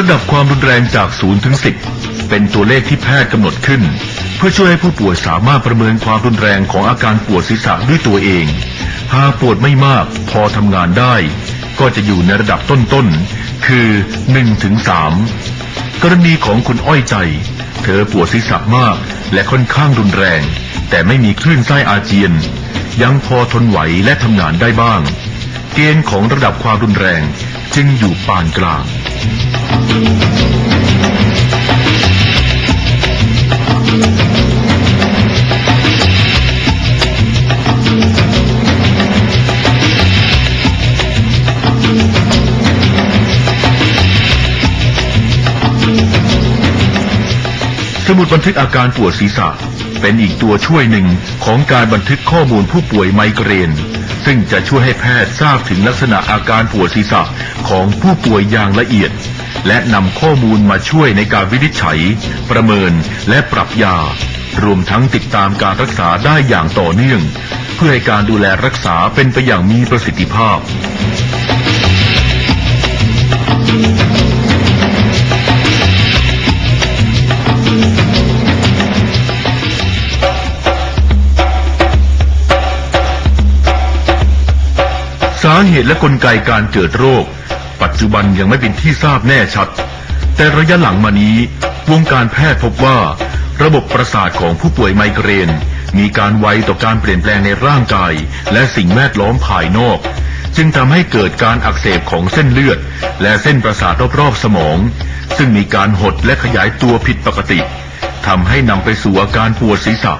ระดับความรุนแรงจาก0ถึง10 เป็นตัวเลขที่แพทย์กำหนดขึ้น เพื่อช่วยให้ผู้ป่วยสามารถประเมินความรุนแรงของอาการปวดศีรษะด้วยตัวเอง หากปวดไม่มากพอทำงานได้ ก็จะอยู่ในระดับต้นๆ คือ1ถึง3กรณีของคุณอ้อยใจ เธอปวดศีรษะมากและค่อนข้างรุนแรง แต่ไม่มีคลื่นไส้อาเจียน ยังพอทนไหวและทำงานได้บ้าง เกณฑ์ของระดับความรุนแรงจึงอยู่ปานกลาง สมุดบันทึกอาการปวดศีรษะ เป็นอีกตัวช่วยหนึ่งของการบันทึกข้อมูลผู้ป่วยไมเกรน ซึ่งจะช่วยให้แพทย์ทราบถึงลักษณะอาการปวดศีรษะของผู้ป่วยอย่างละเอียด และนำข้อมูลมาช่วยในการวินิจฉัย ประเมินและปรับยา รวมทั้งติดตามการรักษาได้อย่างต่อเนื่อง เพื่อให้การดูแลรักษาเป็นไปอย่างมีประสิทธิภาพสาเหตุและกลไกการเกิดโรค ปัจจุบันยังไม่เป็นที่ทราบแน่ชัด แต่ระยะหลังมานี้ วงการแพทย์พบว่า ระบบประสาทของผู้ป่วยไมเกรน มีการไวต่อการเปลี่ยนแปลงในร่างกาย และสิ่งแวดล้อมภายนอก จึงทำให้เกิดการอักเสบของเส้นเลือด และเส้นประสาทรอบๆสมอง ซึ่งมีการหดและขยายตัวผิดปกติทำให้นำไปสู่อาการปวดศีรษะ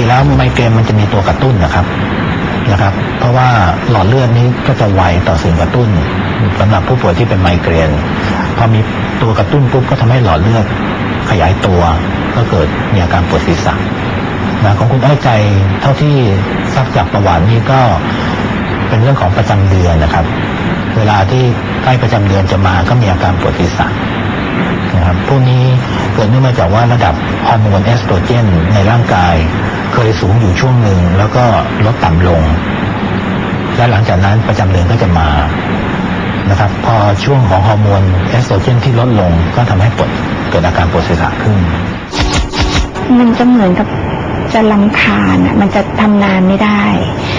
ติแล้วไมเกรนมันจะมีตัวกระตุ้นนะครับนะครับ เพราะว่าหลอดเลือดนี้ก็จะไวต่อสิ่งกระตุ้นสำหรับผู้ป่วยที่เป็นไมเกรนพอมีตัวกระตุ้นปุ๊บก็ทำให้หลอดเลือดขยายตัวก็เกิดมีอาการปวดศีรษะนะของคุณอ้อยใจเท่าที่ทราบจากประวัตินี้ก็เป็นเรื่องของประจำเดือนนะครับ เวลาที่ใกล้ประจำเดือนจะมาก็มีอาการปวดศีรษะนะครับพวกนี้เกิดเนื่องมาจากว่าระดับฮอร์โมนเอสโตรเจนในร่างกาย เคยสูงอยู่ช่วงหนึ่งแล้วก็ลดต่ำลง และหลังจากนั้นประจำเดือนก็จะมานะครับ พอช่วงของฮอร์โมนเอสโตรเจนที่ลดลงก็ทำให้ปวดเกิดอาการปวดศีรษะขึ้น มันจะเหมือนกับจะลำคาญอะมันจะทำงานไม่ได้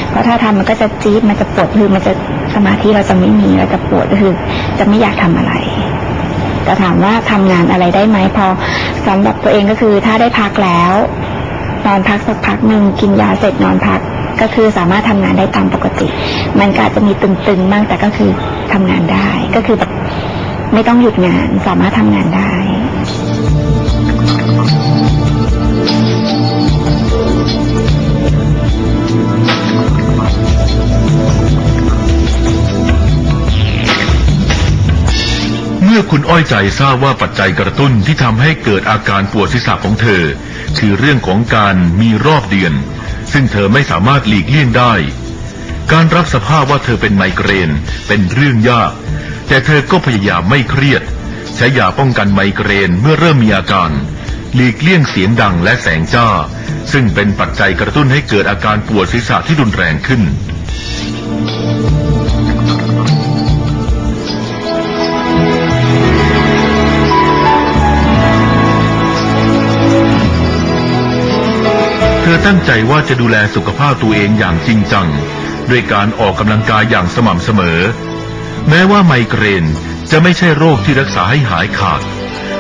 เพราะถ้าทำมันก็จะจี๊ดมันจะปวดคือมันจะสมาธิเราจะไม่มีเราจะปวดคือ จะไม่อยากทำอะไรแต่ถามว่าทำงานอะไรได้ไหมพอสำหรับตัวเองก็คือถ้าได้พักแล้ว นอนพักสักพักหนึ่งกินยาเสร็จนอนพัก ก็คือสามารถทำงานได้ตามปกติ มันก็อาจจะมีตึงๆบ้างแต่ก็คือทำงานได้ ก็คือแบบไม่ต้องหยุดงานสามารถทำงานได้ คุณอ้อยใจทราบว่าปัจจัยกระตุ้นที่ทำให้เกิดอาการปวดศีรษะของเธอ คือเรื่องของการมีรอบเดือน ซึ่งเธอไม่สามารถหลีกเลี่ยงได้ การรับสภาพว่าเธอเป็นไมเกรนเป็นเรื่องยาก แต่เธอก็พยายามไม่เครียด ใช้ยาป้องกันไมเกรนเมื่อเริ่มมีอาการ หลีกเลี่ยงเสียงดังและแสงจ้า ซึ่งเป็นปัจจัยกระตุ้นให้เกิดอาการปวดศีรษะที่รุนแรงขึ้นเธ อตั้งใจว่าจะดูแลสุขภาพตัวเองอย่างจริงจังด้วยการออกกำลังกายอย่างสม่ำเสมอ แม้ว่าไมเกรนจะไม่ใช่โรคที่รักษาให้หายขาด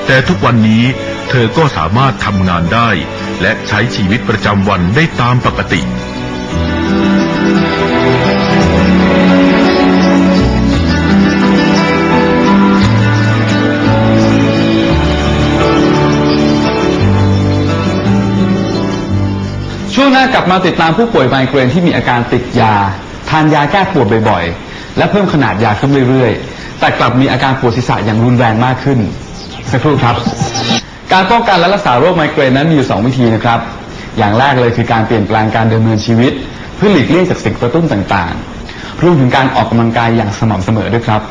แต่ทุกวันนี้เธอก็สามารถทำงานได้ และใช้ชีวิตประจำวันได้ตามปกติ วงหน้ากลับมาติดตามผู้ป่วยไมเกรนที่มีอาการติดยา ทานยาแก้ปวดบ่อยๆ และเพิ่มขนาดยาขึ้นเรื่อยๆ แต่กลับมีอาการปวดศีรษะอย่างรุนแรงมากขึ้น สักครู่ครับ การป้องกันและรักษาโรคไมเกรนนั้นมีอยู่ 2 วิธีนะครับ อย่างแรกเลยคือการเปลี่ยนแปลงการดำเนินชีวิต เพื่อหลีกเลี่ยงจากสิ่งกระตุ้นต่างๆ รวมถึงการออกกำลังกายอย่างสม่ำเสมอด้วยครับ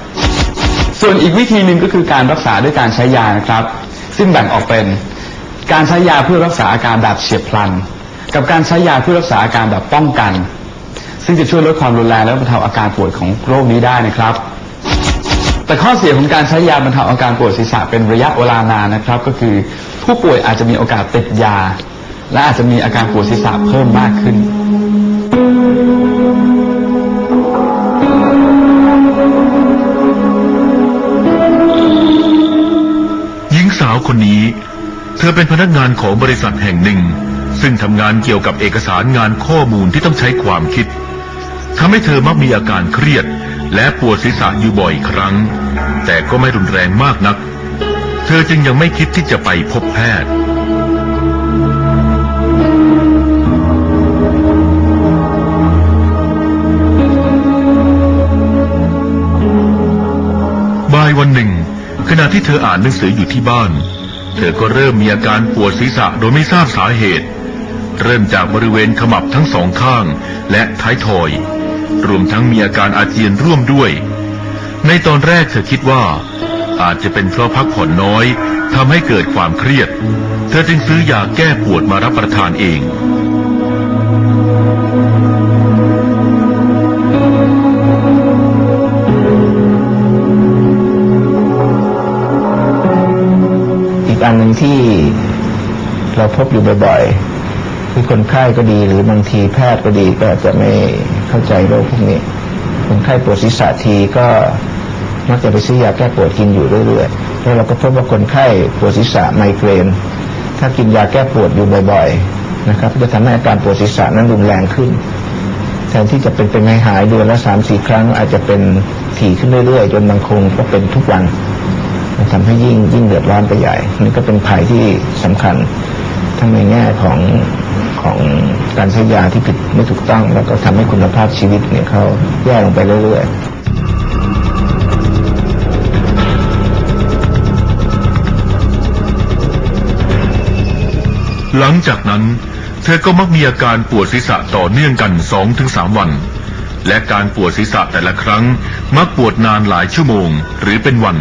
ส่วนอีกวิธีหนึ่งก็คือการรักษาด้วยการใช้ยานะครับ ซึ่งแบ่งออกเป็น การใช้ยาเพื่อรักษาอาการแบบเฉียบพลัน กับการใช้ยาเพื่อรักษาอาการแบบป้องกัน ซึ่งจะช่วยลดความรุนแรงและบรรเทาอาการปวดของโรคนี้ได้นะครับ แต่ข้อเสียของการใช้ยาบรรเทาอาการปวดศีรษะเป็นระยะเวลานานนะครับ ก็คือผู้ป่วยอาจจะมีโอกาสติดยา และอาจจะมีอาการปวดศีรษะเพิ่มมากขึ้นหญิงสาวคนนี้ เธอเป็นพนักงานของบริษัทแห่งหนึ่ง ซึ่งทำงานเกี่ยวกับเอกสารงานข้อมูลที่ต้องใช้ความคิดทำให้เธอมักมีอาการเครียด และปวดศีรษะอยู่บ่อยครั้ง แต่ก็ไม่รุนแรงมากนัก เธอจึงยังไม่คิดที่จะไปพบแพทย์บ่ายวันหนึ่ง ขณะที่เธออ่านหนังสืออยู่ที่บ้าน เธอก็เริ่มมีอาการปวดศีรษะโดยไม่ทราบสาเหตุ เริ่มจากบริเวณขมับทั้งสองข้าง และท้ายทอย รวมทั้งมีอาการอาเจียนร่วมด้วย ในตอนแรกเธอคิดว่า อาจจะเป็นเพราะพักผ่อนน้อยทำให้เกิดความเครียด เธอจึงซื้อยาแก้ปวดมารับประทานเองอีกอันหนึ่งที่เราพบอยู่บ่อย คือคนไข้ก็ดีหรือบางทีแพทย์ก็ดีก็จะไม่เข้าใจโรคพวกนี้ คนไข้ปวดศีรษะทีก็มักจะไปซื้อยาแก้ปวดกินอยู่เรื่อยๆ แล้วเราก็พบว่าคนไข้ปวดศีรษะไมเกรน ถ้ากินยาแก้ปวดอยู่บ่อยๆนะครับจะทำให้อาการปวดศีรษะนั้นรุนแรงขึ้น แทนที่จะเป็นเป็นหายเดือนละสามสี่ครั้ง อาจจะเป็นถี่ขึ้นเรื่อยๆ จนบางคงก็เป็นทุกวันทำให้ยิ่งยิ่งเดือดร้อนไปใหญ่นี่ก็เป็นภัยที่สำคัญทั้งในแง่ของ ของการใช้ยาที่ผิดไม่ถูกต้อง แล้วก็ทำให้คุณภาพชีวิตเนี่ยเขาแย่ลงไปเรื่อยๆ หลังจากนั้น เธอก็มักมีอาการปวดศีรษะต่อเนื่องกันสองถึงสามวัน และการปวดศีรษะแต่ละครั้งมักปวดนานหลายชั่วโมงหรือเป็นวัน